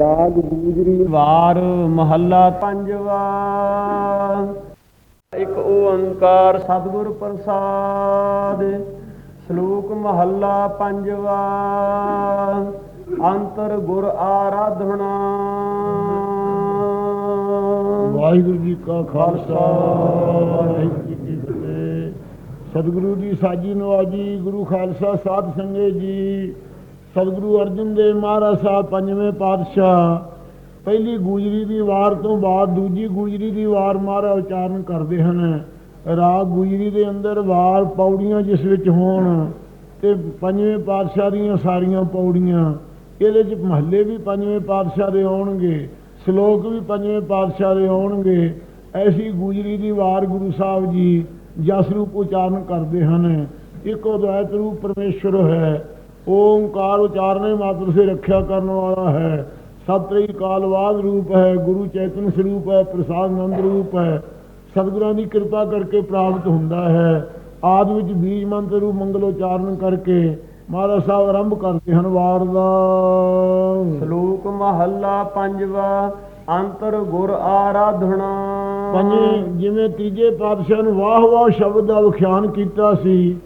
ਰਾਗ ਗੂਜਰੀ ਵਾਰ ਮਹੱਲਾ ਪੰਜਵਾ। ਇੱਕ ਓੰਕਾਰ ਸਤਿਗੁਰ ਪ੍ਰਸਾਦ ਸ਼ਲੋਕ ਮਹੱਲਾ ਪੰਜਵਾ। ਅੰਤਰ ਗੁਰ ਆਰਾਧਨਾ। ਵਾਹਿਗੁਰੂ ਜੀ ਕਾ ਖਾਲਸਾ ਵਾਹਿਗੁਰੂ ਜੀ ਕੀ ਫਤਿਹ। ਸਤਿਗੁਰੂ ਦੀ ਸਾਜੀ ਨਵਾਜੀ ਗੁਰੂ ਖਾਲਸਾ ਸਾਧ ਸੰਗਤ ਜੀ। ਸਤਿਗੁਰੂ ਅਰਜਨ ਦੇਵ ਮਹਾਰਾਜ ਸਾਹਿਬ ਪੰਜਵੇਂ ਪਾਤਸ਼ਾਹ, ਪਹਿਲੀ ਗੁਜਰੀ ਦੀ ਵਾਰ ਤੋਂ ਬਾਅਦ ਦੂਜੀ ਗੁਜਰੀ ਦੀ ਵਾਰ ਮਹਾਰਾਜ ਉਚਾਰਨ ਕਰਦੇ ਹਨ। ਰਾਗ ਗੁਜਰੀ ਦੇ ਅੰਦਰ ਵਾਰ ਪੌੜੀਆਂ ਜਿਸ ਵਿੱਚ ਹੋਣ ਤੇ ਪੰਜਵੇਂ ਪਾਤਸ਼ਾਹ ਦੀਆਂ ਸਾਰੀਆਂ ਪੌੜੀਆਂ, ਇਹਦੇ ਚ ਮਹੱਲੇ ਵੀ ਪੰਜਵੇਂ ਪਾਤਸ਼ਾਹ ਦੇ ਆਉਣਗੇ, ਸ਼ਲੋਕ ਵੀ ਪੰਜਵੇਂ ਪਾਤਸ਼ਾਹ ਦੇ ਆਉਣਗੇ। ਐਸੀ ਗੁਜਰੀ ਦੀ ਵਾਰ ਗੁਰੂ ਸਾਹਿਬ ਜੀ ਜਸ ਰੂਪ ਉਚਾਰਨ ਕਰਦੇ ਹਨ। ਇੱਕੋ ਦ્વੈਤ ਰੂਪ ਪਰਮੇਸ਼ਰ ਹੈ। ਓੰਕਾਰ ਉਚਾਰਨੇ ਮਾਤਰ ਸੇ ਰੱਖਿਆ ਕਰਨ ਵਾਲਾ ਹੈ। ਸਤਿ ਕਾਲਵਾਦ ਰੂਪ ਹੈ ਗੁਰੂ ਚੈਤਨ ਸਰੂਪ ਹੈ ਪ੍ਰਸਾਦ ਨੰਦ ਰੂਪ ਹੈ। ਸਤਿਗੁਰਾਂ ਦੀ ਕਿਰਪਾ ਕਰਕੇ ਪ੍ਰਾਪਤ ਹੁੰਦਾ ਹੈ। ਆਦ ਵਿੱਚ ਬੀਜ ਮੰਤਰ ਰੂਪ ਮੰਗਲ ਉਚਾਰਨ ਕਰਕੇ ਮਹਾਰਾਜ ਸਾਹਿਬ ਆਰੰਭ ਕਰਦੇ ਹਨ ਵਾਰ ਦਾ ਸ਼ਲੋਕ ਮਹੱਲਾ ਪੰਜਵਾ ਅੰਤਰ ਗੁਰ ਆਰਾਧਨਾ। ਪੰਜੇ ਜਿਵੇਂ ਤੀਜੇ ਪਾਤਸ਼ਾਹ ਨੂੰ ਵਾਹ ਵਾਹ ਸ਼ਬਦ ਦਾ ਵਿਖਿਆਨ ਕੀਤਾ ਸੀ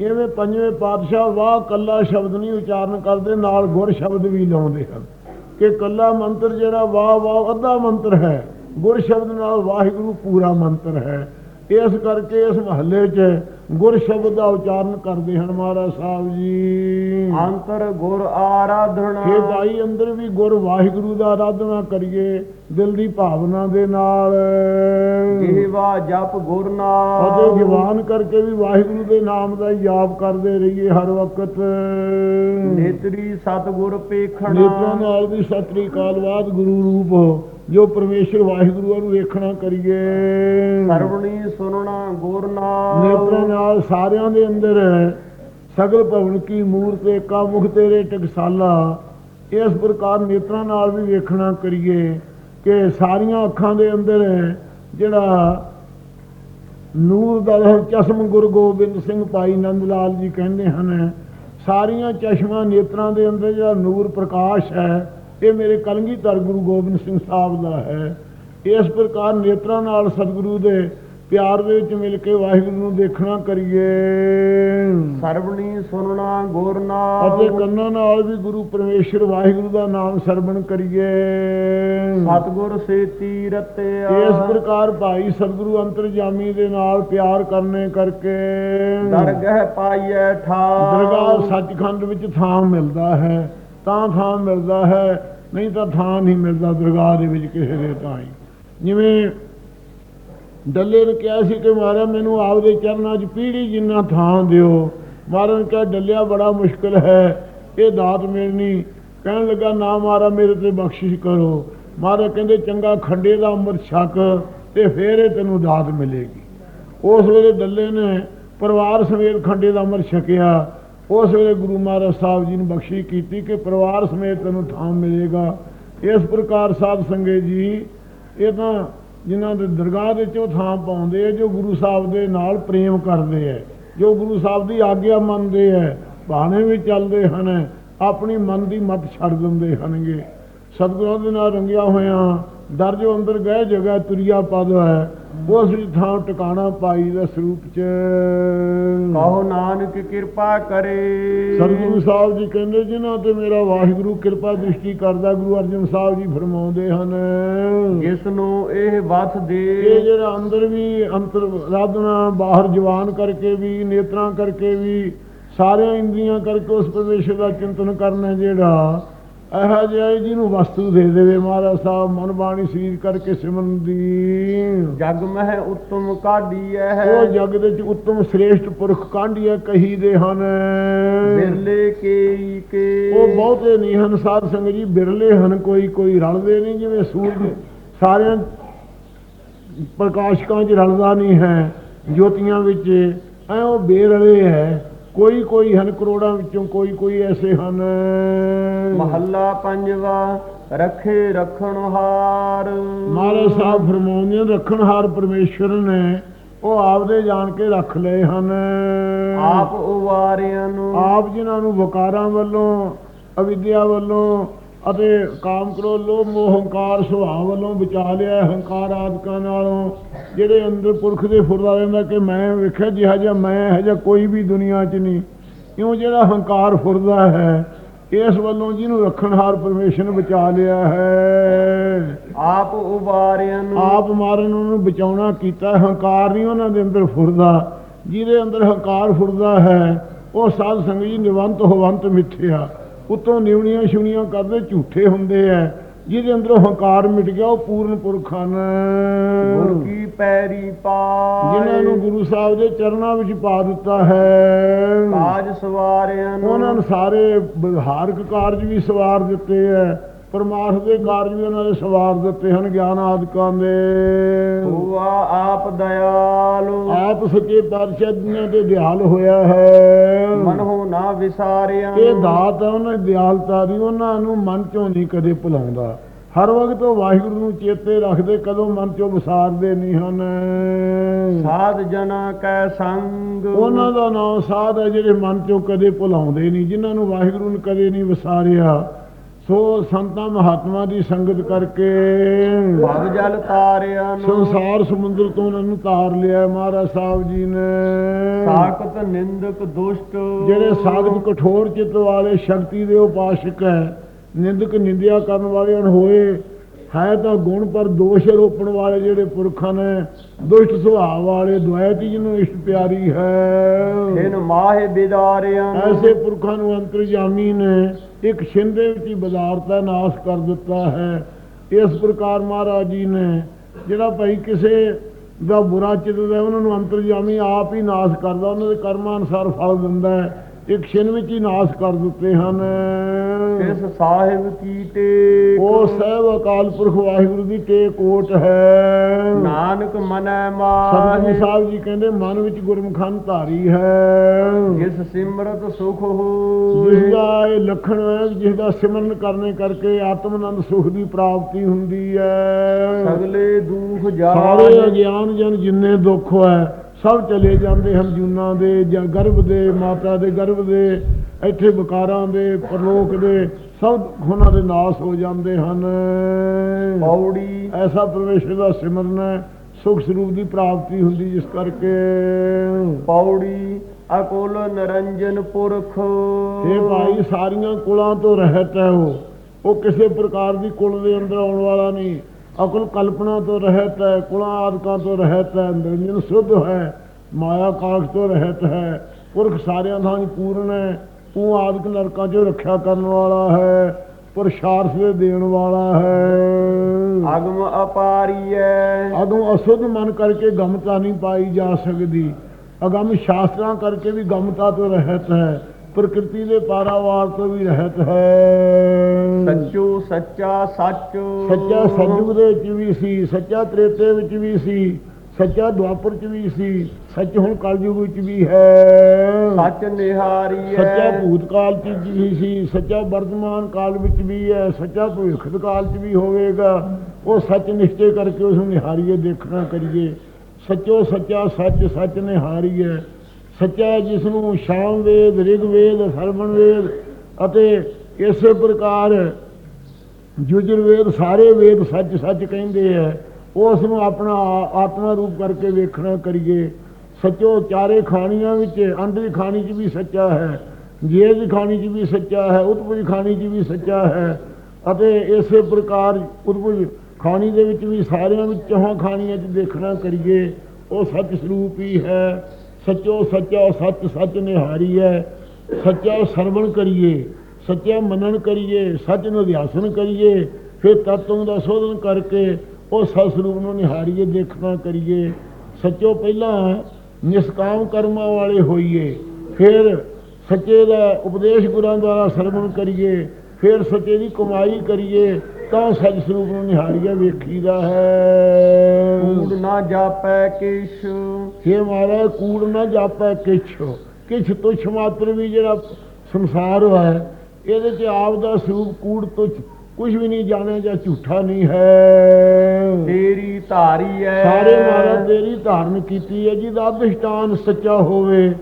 ਇਵੇਂ ਪੰਜਵੇਂ ਪਾਤਸ਼ਾਹ ਵਾਹ ਕੱਲਾ ਸ਼ਬਦ ਨਹੀਂ ਉਚਾਰਨ ਕਰਦੇ, ਨਾਲ ਗੁਰ ਸ਼ਬਦ ਵੀ ਲਾਉਂਦੇ ਹਨ। ਕਿ ਕੱਲਾ ਮੰਤਰ ਜਿਹੜਾ ਵਾਹ ਵਾਹ ਅੱਧਾ ਮੰਤਰ ਹੈ, ਗੁਰ ਸ਼ਬਦ ਨਾਲ ਵਾਹਿਗੁਰੂ ਪੂਰਾ ਮੰਤਰ ਹੈ। ਇਸ ਕਰਕੇ ਇਸ ਮਹੱਲੇ 'ਚ ਗੁਰ ਸ਼ਬਦ ਦਾ ਉਚਾਰਨ ਕਰਦੇ ਹਨ ਮਹਾਰਾਜ ਸਾਹਿਬ ਜੀ। ਅੰਤਰ ਗੁਰ ਆਰਾਧਨਾ। ਇਹ ਭਾਈ ਅੰਦਰ ਵੀ ਗੁਰ ਵਾਹਿਗੁਰੂ ਦਾ ਆਰਾਧਨਾ ਕਰੀਏ ਦਿਲ ਦੀ ਭਾਵਨਾ ਦੇ ਨਾਲ। ਜੀਵਾ ਜਪ ਗੁਰ ਅਤੇ ਨਾਮ ਜਵਾਨ ਕਰਕੇ ਵੀ ਵਾਹਿਗੁਰੂ ਦੇ ਨਾਮ ਦਾ ਜਾਪ ਕਰਦੇ ਰਹੀਏ ਹਰ ਵਕਤ। ਨੇਤਰੀ ਸਤਿਗੁਰ ਪੇਖਣਾ। ਨੇਤਰਾਂ ਨਾਲ ਵੀ ਸਤਰੀ ਕਾਲਵਾਦ ਗੁਰੂ ਰੂਪ ਜੋ ਪਰਮੇਸ਼ਰ ਵਾਹਿਗੁਰੂ ਨੂੰ ਵੇਖਣਾ ਕਰੀਏ। ਸਰਵਣੀ ਸੁਨਣਾ ਗੁਰ ਨਾਮ ਨੇਤਰਾਂ ਨਾਲ ਸਾਰਿਆਂ ਦੇ ਅੰਦਰ ਸਗਲ ਭਵਨ ਕੀ ਮੂਰਤ ਏਕਾ ਮੁਖ ਤੇਰੇ ਟਕਸਾਲਾ। ਇਸ ਪ੍ਰਕਾਰ ਨੇਤਰਾਂ ਨਾਲ ਵੀ ਵੇਖਣਾ ਕਰੀਏ ਕਿ ਸਾਰੀਆਂ ਅੱਖਾਂ ਦੇ ਅੰਦਰ ਜਿਹੜਾ ਨੂਰ ਦਾ ਚਸ਼ਮ ਗੁਰੂ ਗੋਬਿੰਦ ਸਿੰਘ ਭਾਈ ਨੰਦ ਲਾਲ ਜੀ ਕਹਿੰਦੇ ਹਨ ਸਾਰੀਆਂ ਚਸ਼ਮਾਂ ਨੇਤਰਾਂ ਦੇ ਅੰਦਰ ਜਿਹੜਾ ਨੂਰ ਪ੍ਰਕਾਸ਼ ਹੈ ਇਹ ਮੇਰੇ ਕਲਗੀਧਰ ਗੁਰੂ ਗੋਬਿੰਦ ਸਿੰਘ ਸਾਹਿਬ ਦਾ ਹੈ। ਇਸ ਪ੍ਰਕਾਰ ਨੇਤਰਾਂ ਨਾਲ ਸਤਿਗੁਰੂ ਦੇ ਪਿਆਰ ਦੇ ਵਿੱਚ ਮਿਲ ਕੇ ਵਾਹਿਗੁਰੂ ਨੂੰ ਦੇਖਣਾ ਕਰੀਏ। ਸਰਵਣੀ ਸੁਨਣਾ ਗੁਰ ਨਾਮ ਅਤੇ ਕੰਨਾਂ ਨਾਲ ਵੀ ਗੁਰੂ ਪਰਮੇਸ਼ਰ ਵਾਹਿਗੁਰੂ ਦਾ ਨਾਮ ਸਰਵਣ ਕਰੀਏ। ਸਤਿਗੁਰ ਸੇਤੀ ਰਤਿਆ ਇਸ ਪ੍ਰਕਾਰ ਭਾਈ ਸਤਿਗੁਰੂ ਅੰਤਰਜਾਮੀ ਦੇ ਨਾਲ ਪਿਆਰ ਕਰਨੇ ਕਰਕੇ ਦਰਗਹਿ ਪਾਈਐ ਠਾਰ ਦਰਗਾਹ ਸੱਚਖੰਡ ਵਿੱਚ ਥਾਂ ਮਿਲਦਾ ਹੈ। ਤਾਂ ਥਾਂ ਮਿਲਦਾ ਹੈ, ਨਹੀਂ ਤਾਂ ਥਾਂ ਨਹੀਂ ਮਿਲਦਾ ਦਰਗਾਹ ਦੇ ਵਿੱਚ ਕਿਸੇ ਦੇ ਤਾਂ ਹੀ। ਜਿਵੇਂ ਡੱਲੇ ਨੇ ਕਿਹਾ ਸੀ ਕਿ ਮਹਾਰਾਜ, ਮੈਨੂੰ ਆਪਦੇ ਚਰਨਾਂ 'ਚ ਪੀੜੀ ਜਿੰਨਾ ਥਾਂ ਦਿਓ। ਮਹਾਰਾਜ ਨੇ ਕਿਹਾ, ਡੱਲਿਆ ਬੜਾ ਮੁਸ਼ਕਲ ਹੈ, ਇਹ ਦਾਤ ਮਿਲਣੀ। ਕਹਿਣ ਲੱਗਾ, ਨਾ ਮਹਾਰਾਜ, ਮੇਰੇ ਤੇ ਬਖਸ਼ਿਸ਼ ਕਰੋ। ਮਹਾਰਾਜ ਕਹਿੰਦੇ, ਚੰਗਾ ਖੰਡੇ ਦਾ ਅੰਮ੍ਰਿਤ ਛਕ ਤੇ ਫੇਰ ਇਹ ਤੈਨੂੰ ਦਾਤ ਮਿਲੇਗੀ। ਉਸ ਵੇਲੇ ਡੱਲੇ ਨੇ ਪਰਿਵਾਰ ਸਮੇਤ ਖੰਡੇ ਦਾ ਅੰਮ੍ਰਿਤ ਛਕਿਆ। ਉਸ ਵੇਲੇ ਗੁਰੂ ਮਹਾਰਾਜ ਸਾਹਿਬ ਜੀ ਨੇ ਬਖਸ਼ਿਸ਼ ਕੀਤੀ ਕਿ ਪਰਿਵਾਰ ਸਮੇਤ ਤੈਨੂੰ ਥਾਂ ਮਿਲੇਗਾ। ਇਸ ਪ੍ਰਕਾਰ ਸਾਧ ਸੰਗਤ ਜੀ, ਇਹ ਤਾਂ ਜਿਨ੍ਹਾਂ ਦੇ ਦਰਗਾਹ ਦੇ ਚੋਂ ਥਾਂ ਪਾਉਂਦੇ ਆ, ਜੋ ਗੁਰੂ ਸਾਹਿਬ ਦੇ ਨਾਲ ਪ੍ਰੇਮ ਕਰਦੇ ਆ, ਜੋ ਗੁਰੂ ਸਾਹਿਬ ਦੀ ਆਗਿਆ ਮੰਨਦੇ ਆ, ਬਾਣੇ ਵੀ ਚੱਲਦੇ ਹਨ, ਆਪਣੀ ਮਨ ਦੀ ਮਤ ਛੱਡ ਦਿੰਦੇ ਹਨਗੇ ਸਤਿਗੁਰਾਂ ਦੇ ਨਾਲ ਰੰਗਿਆ ਹੋਇਆ ਦਰ ਜੋ ਅੰਦਰ ਗਏ ਜਗ੍ਹਾ ਤੁਰਿਆ ਪਦ ਹੈ ਉਸ ਥਾਂ ਟਿਕਾਣਾ ਪਾਈ ਦਾ ਸਰੂਪ ਚ। ਕਹੋ ਨਾਨਕ ਕਿਰਪਾ ਕਰੇ। ਸਤਿਗੁਰੂ ਸਾਹਿਬ ਜੀ ਕਹਿੰਦੇ ਜਿਨ੍ਹਾਂ ਤੇ ਮੇਰਾ ਵਾਹਿਗੁਰੂ ਕਿਰਪਾ ਦ੍ਰਿਸ਼ਟੀ ਕਰਦਾ ਗੁਰੂ ਅਰਜਨ ਸਾਹਿਬ ਜੀ ਫਰਮਾਉਂਦੇ ਹਨ। ਜਿਸ ਨੂੰ ਇਹ ਵਸ ਇਹ ਦੇ ਜਿਹੜਾ ਅੰਦਰ ਵੀ ਅੰਤਰ ਰਾਧਨਾ ਬਾਹਰ ਜਵਾਨ ਕਰਕੇ ਵੀ ਨੇਤਰਾਂ ਕਰਕੇ ਵੀ ਸਾਰਿਆਂ ਇੰਦਰੀਆਂ ਕਰਕੇ ਉਸ ਪਰਮੇਸ਼ਰ ਦਾ ਚਿੰਤਨ ਕਰਨਾ ਜਿਹੜਾ ਇਹੋ ਜਿਹਾ ਜਿਹਨੂੰ ਵਸਤੂ ਦੇ ਦੇਵੇ ਮਹਾਰਾਜ ਸਾਹਿਬ ਮਨ ਬਾਣੀ ਸਰੀਰ ਕਰਕੇ ਸਿਮਰਨ ਦੀ। ਜਗ ਮਹਿ ਉਤਮ ਕਾਢੀਐ। ਉਹ ਜਗ ਦੇ ਵਿੱਚ ਉੱਤਮ ਸ੍ਰੇਸ਼ਟ ਪੁਰਖ ਕਾਂਡੀਆਂ ਕਹੀ ਦੇ ਹਨ। ਬਿਰਲੇ ਕੇ ਕੇ। ਉਹ ਬਹੁਤੇ ਨਹੀਂ ਹਨ ਸਾਧ ਸੰਗਤ ਜੀ ਬਿਰਲੇ ਹਨ ਕੋਈ ਕੋਈ ਰਲਦੇ ਨਹੀਂ ਜਿਵੇਂ ਸੂਰਜ। ਸਾਰਿਆਂ ਪ੍ਰਕਾਸ਼ਕਾਂ 'ਚ ਰਲਦਾ ਨਹੀਂ ਹੈ ਜੋਤੀਆਂ ਵਿੱਚ। ਐ ਉਹ ਬੇਰਲੇ ਹੈ। ਕੋਈ ਕੋਈ ਹਨ ਕਰੋੜਾਂ ਵਿੱਚੋਂ ਕੋਈ ਕੋਈ ਐਸੇ ਹਨ। ਮਹੱਲਾ ਪੰਜਵਾ ਰਖੇ ਰਖਣ ਹਾਰ। ਮਹਾਰਾਜ ਸਾਹਿਬ ਫਰਮਾਉਂਦੇ ਹਨ, ਰੱਖਣਹਾਰ ਪਰਮੇਸ਼ਰ ਨੇ ਉਹ ਆਪਦੇ ਜਾਣ ਕੇ ਰੱਖ ਲਏ ਹਨ। ਆਪ ਉਵਾਰਿਆਂ ਨੂੰ ਆਪ ਜਿਨ੍ਹਾਂ ਨੂੰ ਵਕਾਰਾਂ ਵੱਲੋਂ ਅਵਿਦਿਆ ਵੱਲੋਂ ਅਤੇ ਕਾਮ ਕ੍ਰੋਧ ਲੋਭ ਮੋਹ ਹੰਕਾਰ ਸੁਭਾਅ ਵੱਲੋਂ ਬਚਾ ਲਿਆ ਹੰਕਾਰ ਆਦਿਕਾਂ ਨਾਲੋਂ ਜਿਹੜੇ ਅੰਦਰ ਪੁਰਖ ਦੇ ਫੁਰਦਾ ਰਹਿੰਦਾ ਕਿ ਮੈਂ ਵੇਖਿਆ ਜਿਹਾ ਜਿਹਾ ਮੈਂ ਹੈ ਜਿਹਾ ਕੋਈ ਵੀ ਦੁਨੀਆ 'ਚ ਨਹੀਂ। ਕਿਉਂ ਜਿਹੜਾ ਹੰਕਾਰ ਫੁਰਦਾ ਹੈ ਇਸ ਵੱਲੋਂ ਜਿਹਨੂੰ ਰੱਖਣਹਾਰ ਪਰਮੇਸ਼ਰ ਨੇ ਬਚਾ ਲਿਆ ਹੈ। ਆਪ ਉਬਾਰਿਆਨ ਆਪ ਮਾਰਨ ਨੂੰ ਬਚਾਉਣਾ ਕੀਤਾ ਹੰਕਾਰ ਨਹੀਂ ਉਹਨਾਂ ਦੇ ਅੰਦਰ ਫੁਰਦਾ। ਜਿਹਦੇ ਅੰਦਰ ਹੰਕਾਰ ਫੁਰਦਾ ਹੈ ਉਹ ਸਾਧ ਸੰਗਤ ਜੀ ਨਿਵੰਤ ਹੋਵੰਤ ਮਿੱਥਿਆ। ਉਤੋਂ ਨਿਵਣੀਆਂ ਛੁਣੀਆਂ ਕਰਦੇ ਝੂਠੇ ਹੁੰਦੇ ਐ। ਜਿਹਦੇ ਅੰਦਰੋਂ ਹੰਕਾਰ ਮਿਟ ਗਿਆ ਉਹ ਪੂਰਨ ਪੁਰਖਾਂ ਗੁਰ ਨੇ ਕੀ ਪੈਰੀ ਪਾਏ। ਜਿਨ੍ਹਾਂ ਨੂੰ ਗੁਰੂ ਸਾਹਿਬ ਦੇ ਚਰਨਾਂ ਵਿੱਚ ਪਾ ਦਿੱਤਾ ਹੈ। ਕਾਜ ਸਵਾਰਿਆਨ ਉਹਨਾਂ ਨੂੰ ਸਾਰੇ ਵਿਹਾਰਕ ਕਾਰਜ ਵੀ ਸਵਾਰ ਦਿੱਤੇ ਐ। ਪਰਮਾਰਥ ਦੇ ਕਾਰਜ ਵੀ ਉਹਨਾਂ ਨੇ ਸਵਾਰ ਦਿੱਤੇ ਹਨ ਗਿਆਨ ਆਦਿਕਾਂ ਦੇ। ਹੁਆ ਆਪ ਦਇਆਲੁ। ਆਪ ਸੱਚੇ ਪਾਤਸ਼ਾਹ ਦੀਆਂ ਤੇ ਦਿਆਲ ਹੋਇਆ ਹੈ। ਮਨਹੁ ਨਾ ਵਿਸਾਰਿਆਨ ਇਹ ਦਾਤ ਹੈ ਉਹਨਾਂ ਦੀ ਦਿਆਲਤਾ ਦੀ ਉਹਨਾਂ ਨੂੰ ਮਨ ਚੋਂ ਨਹੀਂ ਕਦੇ ਭੁਲਾਉਂਦਾ। ਹਰ ਵਕਤ ਉਹ ਵਾਹਿਗੁਰੂ ਨੂੰ ਚੇਤੇ ਰੱਖਦੇ ਕਦੋਂ ਮਨ ਚੋਂ ਵਿਸਾਰਦੇ ਨਹੀਂ ਹਨ। ਸਾਧ ਜਨਾ ਕੈ ਸੰਗ। ਉਹਨਾਂ ਦਾ ਨਾਮ ਸਾਧ ਹੈ ਜਿਹੜੇ ਮਨ ਚੋਂ ਕਦੇ ਭੁਲਾਉਂਦੇ ਨਹੀਂ ਜਿਨ੍ਹਾਂ ਨੂੰ ਵਾਹਿਗੁਰੂ ਨੇ ਕਦੇ ਨਹੀਂ ਵਿਸਾਰਿਆ। ਸੋ ਸੰਤਾਂ ਮਹਾਤਮਾ ਦੀ ਸੰਗਤ ਕਰਕੇ ਭਵ ਜਲ ਤਾਰਿਆਨ ਸੰਸਾਰ ਸਮੁੰਦਰ ਤੋਂ ਉਹਨਾਂ ਨੂੰ ਤਾਰ ਲਿਆ ਮਹਾਰਾਜ ਸਾਹਿਬ ਜੀ ਨੇ। ਸਾਖਤ ਨਿੰਦਕ ਦੁਸ਼ਟ। ਜਿਹੜੇ ਸਾਧਕ ਕਠੋਰ ਚਿੱਤ ਵਾਲੇ ਸ਼ਕਤੀ ਦੇ ਉਪਾਸ਼ਕ ਹੈ ਨਿੰਦਕ ਨਿੰਦਿਆ ਕਰਨ ਵਾਲੇ ਹਨ ਹੋਏ ਹੈ ਤਾਂ ਗੁਣ ਪਰ ਦੋਸ਼ ਰੋਪਣ ਵਾਲੇ ਜਿਹੜੇ ਪੁਰਖਾਂ ਨੇ ਦੁਸ਼ਟ ਸੁਭਾਅ ਵਾਲੇ ਦੁਆਇਤੀ ਜਿਹਨੂੰ ਇਸ਼ਟ ਪਿਆਰੀ ਹੈ। ਦਿਨ ਮਾਹੇ ਬਿਦਾਰਿਆਨ ਐਸੇ ਪੁਰਖਾਂ ਨੂੰ ਅੰਤਰਜਾਮੀ ਨੇ ਇੱਕ ਛਿੰਦੇ ਵਿੱਚ ਹੀ ਬਜ਼ਾਰਤਾ ਨਾਸ਼ ਕਰ ਦਿੱਤਾ ਹੈ। ਇਸ ਪ੍ਰਕਾਰ ਮਹਾਰਾਜ ਜੀ ਨੇ ਜਿਹੜਾ ਭਾਈ ਕਿਸੇ ਦਾ ਬੁਰਾ ਚਿੱਤਦਾ ਉਹਨਾਂ ਨੂੰ ਅੰਤਰਜਾਮੀ ਆਪ ਹੀ ਨਾਸ਼ ਕਰਦਾ, ਉਹਨਾਂ ਦੇ ਕਰਮਾਂ ਅਨੁਸਾਰ ਫਲ ਦਿੰਦਾ ਹੈ। ਇੱਕ ਛਿਨ ਵਿੱਚ ਹੀ ਨਾਸ਼ ਕਰ ਦਿੱਤੇ ਹਨ। ਕਿਸ ਸਾਹਿਬ ਕੀ ਉਹ ਸਹਿਬ ਅਕਾਲ ਪੁਰਖ ਵਾਹਿਗੁਰੂ ਦੀ ਟੇਕ ਓਟ ਹੈ। ਨਾਨਕ ਮਨੈ ਸਤਿਗੁਰੂ ਮਾਹੇ। ਸਾਹਿਬ ਜੀ ਕਹਿੰਦੇ ਮਨ ਵਿੱਚ ਗੁਰਮੁਖਾਂ ਧਾਰੀ ਹੈ। ਜਿਸ ਸਿਮਰਤ ਸੁਖ ਜਿਸ ਹੋਏ ਦਾ ਇਹ ਲੱਖਣ ਹੈ ਜਿਸ ਦਾ ਸਿਮਰਨ ਕਰਨੇ ਕਰਕੇ ਆਤਮਨੰਦ ਸੁਖ ਦੀ ਪ੍ਰਾਪਤੀ ਹੁੰਦੀ ਹੈ। ਸਗਲੇ ਦੁਖ ਸਾਰੇ ਜਾਏ ਅਗਿਆਨ ਜਨ ਜਿੰਨੇ ਦੁੱਖ ਹੈ ਸਭ ਚਲੇ ਜਾਂਦੇ ਹਨ ਜੂਨਾਂ ਦੇ ਜਾਂ ਗਰਭ ਦੇ ਮਾਤਾ ਦੇ ਗਰਭ ਦੇ ਇੱਥੇ ਵਿਕਾਰਾਂ ਦੇ ਪਰਲੋਕ ਦੇ ਸਭ ਉਹਨਾਂ ਦੇ ਨਾਸ ਹੋ ਜਾਂਦੇ ਹਨ। ਪੌੜੀ। ਐਸਾ ਪਰਮੇਸ਼ਰ ਦਾ ਸਿਮਰਨ ਹੈ ਸੁਖ ਸਰੂਪ ਦੀ ਪ੍ਰਾਪਤੀ ਹੁੰਦੀ ਜਿਸ ਕਰਕੇ। ਪੌੜੀ ਅਕੁਲ ਨਰੰਜਨ ਪੁਰਖ। ਇਹ ਭਾਈ ਸਾਰੀਆਂ ਕੁਲਾਂ ਤੋਂ ਰਹਿਤ ਹੈ ਉਹ। ਉਹ ਕਿਸੇ ਪ੍ਰਕਾਰ ਦੀ ਕੁਲ ਦੇ ਅੰਦਰ ਆਉਣ ਵਾਲਾ ਨਹੀਂ। ਅਕਲ ਕਲਪਨਾ ਤੋਂ ਰਹਿਤ ਹੈ ਕੁਲਾਂ ਆਦਿਕਾਂ ਤੋਂ ਰਹਿਤ ਹੈ ਨਿਰੰਜਨ ਸੁਧ ਹੈ ਮਾਇਆ ਕਾਖ ਤੋਂ ਰਹਿਤ ਹੈ। ਪੁਰਖ ਸਾਰਿਆਂ ਦਾ ਹੀ ਪੂਰਨ ਹੈ। ਤੂੰ ਆਦਿਕ ਨਰਕਾਂ ਚੋਂ ਰੱਖਿਆ ਕਰਨ ਵਾਲਾ ਹੈ ਪ੍ਰਸ਼ਾਰਥ ਦੇ ਦੇਣ ਵਾਲਾ ਹੈ। ਅਗਮ ਅਪਾਰੀਐ। ਅਦੋਂ ਅਸੁੱਧ ਮਨ ਕਰਕੇ ਗਮਤਾ ਨਹੀਂ ਪਾਈ ਜਾ ਸਕਦੀ। ਅਗਮ ਸ਼ਾਸਤਰਾਂ ਕਰਕੇ ਵੀ ਗਮਤਾ ਤੋਂ ਰਹਿਤ ਹੈ। ਪ੍ਰਕਿਰਤੀ ਦੇ ਪਾਰਾਵਾਰ ਤੋਂ ਵੀ ਰਹਿਤ ਹੈ। ਸੱਚੋ ਸੱਚਾ ਸੱਚ। ਸੱਚਾ ਸਤਿਯੁਗ ਦੇ ਵਿੱਚ ਵੀ ਸੀ ਸੱਚਾ ਤ੍ਰੇਤੇ ਵਿੱਚ ਵੀ ਸੀ ਸੱਚਾ ਦੁਆਪਰ ਚ ਵੀ ਸੀ ਸੱਚ ਹੁਣ ਕਲਯੁਗ ਵਿੱਚ ਵੀ ਹੈ। ਸੱਚ ਨਿਹਾਰੀਐ ਸੱਚਾ ਭੂਤਕਾਲ ਚ ਵੀ ਸੀ ਸੱਚਾ ਵਰਤਮਾਨ ਕਾਲ ਵਿੱਚ ਵੀ ਹੈ ਸੱਚਾ ਭਵਿੱਖ ਕਾਲ ਚ ਵੀ ਹੋਵੇਗਾ। ਉਹ ਸੱਚ ਨਿਸ਼ਚੈ ਕਰਕੇ ਉਸ ਨੂੰ ਨਿਹਾਰੀਏ ਦੇਖਣਾ ਕਰੀਏ। ਸੱਚੋ ਸੱਚਾ ਸੱਚ ਸੱਚ ਨਿਹਾਰੀਏ ਸੱਚਾ ਜਿਸ ਨੂੰ ਸ਼ਾਮ ਵੇਦ, ਰਿਗ ਵੇਦ, ਸਰਵਣ ਵੇਦ ਅਤੇ ਇਸੇ ਪ੍ਰਕਾਰ ਜੁਜਰ ਵੇਦ, ਸਾਰੇ ਵੇਦ ਸੱਚ ਸੱਚ ਕਹਿੰਦੇ ਆ ਉਸ ਨੂੰ ਆਪਣਾ ਆਤਮਾ ਰੂਪ ਕਰਕੇ ਵੇਖਣਾ ਕਰੀਏ। ਸੱਚੋ ਚਾਰੇ ਖਾਣੀਆਂ ਵਿੱਚ ਅੰਡ ਦੀ ਖਾਣੀ 'ਚ ਵੀ ਸੱਚਾ ਹੈ ਜੇਬ ਦੀ ਖਾਣੀ 'ਚ ਵੀ ਸੱਚਾ ਹੈ ਉਤਪਜ ਖਾਣੀ 'ਚ ਵੀ ਸੱਚਾ ਹੈ ਅਤੇ ਇਸੇ ਪ੍ਰਕਾਰ ਉਤਪਜ ਖਾਣੀ ਦੇ ਵਿੱਚ ਵੀ ਸਾਰਿਆਂ ਵਿੱਚ ਚੌਹਾਂ ਖਾਣੀਆਂ 'ਚ ਦੇਖਣਾ ਕਰੀਏ, ਉਹ ਸੱਚ ਸਰੂਪ ਹੀ ਹੈ। ਸੱਚੋ ਸੱਚਾ ਸੱਚ ਸੱਚ ਨਿਹਾਰੀ ਹੈ ਸੱਚਾ ਸਰਵਣ ਕਰੀਏ, ਸੱਚਾ ਮੰਨਣ ਕਰੀਏ, ਸੱਚ ਨੂੰ ਅਧਿਆਸਨ ਕਰੀਏ। ਫਿਰ ਤਤਵ ਦਾ ਸੋਧਨ ਕਰਕੇ ਉਹ ਸਤ ਸਰੂਪ ਨੂੰ ਨਿਹਾਰੀਏ, ਦੇਖਣਾ ਕਰੀਏ। ਸੱਚੋ ਪਹਿਲਾਂ ਨਿਸ਼ਕਾਮ ਕਰਮਾਂ ਵਾਲੇ ਹੋਈਏ। ਫਿਰ ਸੱਚੇ ਦਾ ਉਪਦੇਸ਼ ਗੁਰਾਂ ਦੁਆਰਾ ਸਰਵਣ ਕਰੀਏ। ਫਿਰ ਸੱਚੇ ਦੀ ਕਮਾਈ ਕਰੀਏ। ਤਾਂ ਸੱਚ ਸਰੂਪ ਨੂੰ ਨਿਹਾਰੀਏ ਵੇਖੀਦਾ ਹੈ। ਕੂੜ ਨਾ ਜਾਪੈ ਕਿਛ। ਹੇ ਮਹਾਰਾਜ ਕੂੜ ਨਾ ਜਾਪੈ ਕਿਛ। ਕਿਛ ਤੁਛ ਮਾਤਰ ਵੀ ਜਿਹੜਾ ਸੰਸਾਰ ਹੈ ਇਹਦੇ ਚ ਆਪ ਦਾ ਸਰੂਪ ਕੂੜ ਤੁਛ ਕੁਝ ਵੀ ਨਹੀਂ ਜਾਣਿਆ ਜਾਂ ਝੂਠਾ ਨਹੀਂ ਹੈ। ਤੇਰੀ ਧਾਰੀ ਐ। ਸਾਰੇ ਮਹਾਰਾਜ ਤੇਰੀ ਧਾਰਨ ਕੀਤੀ ਹੈ ਜਿਹਦਾ ਅਧਿਸ਼ਟਾਨ ਸੱਚਾ ਹੋਵੇ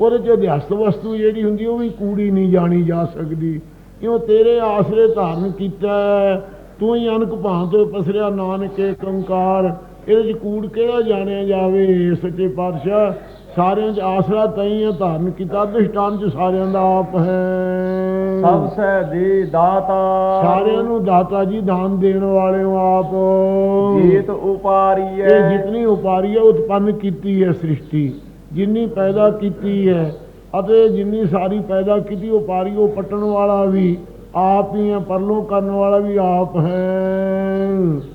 ਉਹਦੇ ਚ ਅਧਿਆਸਤ ਵਸਤੂ ਜਿਹੜੀ ਹੁੰਦੀ ਉਹ ਵੀ ਕੂੜੀ ਨਹੀਂ ਜਾਣੀ ਜਾ ਸਕਦੀ। ਕਿਉਂ ਤੇਰੇ ਆਸਰੇ ਧਾਰਨ ਕੀਤਾ ਹੈ। ਤੂੰ ਹੀ ਅਨਕ ਭਾਂਤ ਪਸਰਿਆ ਨਾਨਕ ਏਕ ਓੰਕਾਰ। ਇਹਦੇ ਚ ਕੂੜ ਕਿਹੜਾ ਜਾਣਿਆ ਜਾਵੇ? ਸੱਚੇ ਪਾਤਸ਼ਾਹ ਸਾਰਿਆਂ 'ਚ ਆਸਰਾ ਤਈ ਹੈ ਧਾਰਨ ਕੀਤਾ ਦ੍ਰਿਸ਼ਟਾਨ 'ਚ ਸਾਰਿਆਂ ਦਾ ਆਪ ਹੈ। ਸਭ ਸਹਿ ਦੇ ਦਾਤਾ। ਸਾਰਿਆਂ ਨੂੰ ਦਾਤਾ ਜੀ ਦਾਨ ਦੇਣ ਵਾਲੇ ਹੋ ਆਪ। ਜੀਤ ਉਪਾਰੀ ਇਹ ਹੈ ਜਿਤਨੀ ਉਪਾਰੀ ਹੈ ਉਤਪੰਨ ਕੀਤੀ ਹੈ ਸ੍ਰਿਸ਼ਟੀ। ਜਿੰਨੀ ਪੈਦਾ ਕੀਤੀ ਹੈ ਅਤੇ ਜਿੰਨੀ ਸਾਰੀ ਪੈਦਾ ਕੀਤੀ ਉਪਾਰੀ ਉਹ ਪਟਣ ਵਾਲਾ ਵੀ। ਆਪ ਹੀ ਹੈ ਪਰਲੋ ਕਰਨ ਵਾਲਾ ਵੀ ਆਪ ਹੈ।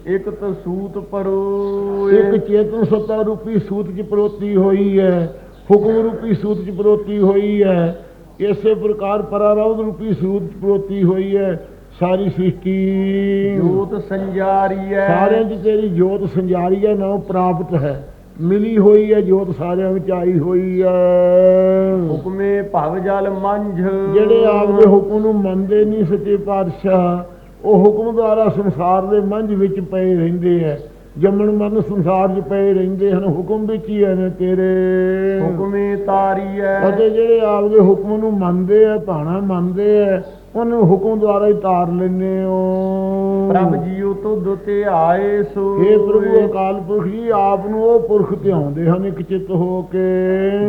ਇਕ ਤਸੂਤ ਪਰੋ ਇੱਕ ਚੇਤਨ ਸੱਤਾ ਰੂਪੀ ਸੂਤ ਚ ਪਰੋਤੀ ਹੋਈ ਹੈ ਹੁਕਮ ਰੂਪੀ ਸੂਤ ਚ ਪਰੋਤੀ ਹੋਈ ਹੈ ਇਸੇ ਪ੍ਰਕਾਰ ਪਰਾਰਵ ਰੂਪੀ ਸੂਤ ਪਰੋਤੀ ਹੋਈ ਹੈ ਸਾਰੀ ਸ੍ਰਿਸ਼ਟੀ। ਜੋਤ ਸੰਜਾਰੀ ਹੈ। ਸਾਰਿਆਂ 'ਚ ਤੇਰੀ ਜੋਤ ਸੰਜਾਰੀ ਹੈ ਨਾ ਪ੍ਰਾਪਤ ਹੈ। ਮਿਲੀ ਹੋਈ ਹੈ ਜੋਤ ਸਾਰਿਆਂ ਵਿੱਚ ਆਈ ਹੋਈ ਹੈ। ਹੁਕਮੇ ਭਵ ਜਲ ਮੰਝ। ਜਿਹੜੇ ਆਪਦੇ ਹੁਕਮ ਨੂੰ ਮੰਨਦੇ ਨਹੀਂ ਸੱਚੇ ਪਾਤਸ਼ਾਹ ਉਹ ਹੁਕਮ ਦੁਆਰਾ ਸੰਸਾਰ ਦੇ ਮੰਝ ਵਿੱਚ ਪਏ ਰਹਿੰਦੇ ਹੈ। ਜੰਮਣ ਮਰਨ ਸੰਸਾਰ 'ਚ ਪਏ ਰਹਿੰਦੇ ਹਨ ਹੁਕਮ ਵਿੱਚ ਹੀ ਹਨ ਤੇਰੇ। ਹੁਕਮੇ ਤਾਰੀ ਹੈ। ਅਤੇ ਜਿਹੜੇ ਆਪਦੇ ਹੁਕਮ ਨੂੰ ਮੰਨਦੇ ਆ ਭਾਣਾ ਮੰਨਦੇ ਆ ਉਹਨਾਂ ਹੁਕਮ ਦੁਆਰਾ ਹੀ ਤਾਰ ਲੈਂਦੇ ਹੋ। ਪ੍ਰਭ ਜੀਉ ਤੁਧ ਤੇ ਆਏ ਸੋ ਇਹ ਪ੍ਰਭੂ ਅਕਾਲ ਪੁਰਖ ਜੀ ਆਪ ਨੂੰ ਉਹ ਪੁਰਖ ਧਿਆਉਂਦੇ ਹਨ ਇੱਕ ਚਿੱਤ ਹੋ ਕੇ।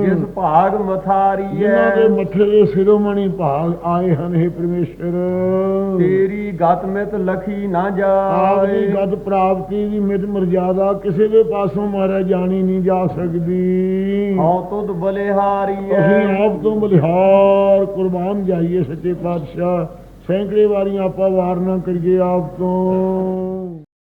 ਜਿਸ ਭਾਗ ਮਥਾਰੀ ਜਿਨ੍ਹਾਂ ਦੇ ਹੈ ਮੱਥੇ ਦੇ ਸਿਰੋਮਣੀ ਭਾਗ ਆਏ ਹਨ हे ਪ੍ਰਮੇਸ਼ਰ। ਤੇਰੀ ਗਤ ਮਿਤ ਲਖੀ ਨਾ ਆਪ ਦੀ ਜਾਏ। ਗਦ ਪ੍ਰਾਪਤੀ ਦੀ ਮਿਤ ਮਰਜ਼ਾਦਾ ਕਿਸੇ ਦੇ ਪਾਸੋਂ ਮਾਰਿਆ ਜਾਣੀ ਨਹੀਂ ਜਾ ਸਕਦੀ। ਹਉ ਤੁਧ ਬਲਿਹਾਰੀ ਅਸੀਂ ਹੈ ਆਪ ਤੋਂ ਬਲਿਹਾਰ ਕੁਰਬਾਨ ਜਾਈਏ ਸੱਚੇ ਪਾਤਸ਼ਾਹ। ਸੈਂਕੜੇ ਵਾਰੀ ਆਪਾਂ ਵਾਰ ਨਾ ਕਰੀਏ ਆਪ ਤੋਂ।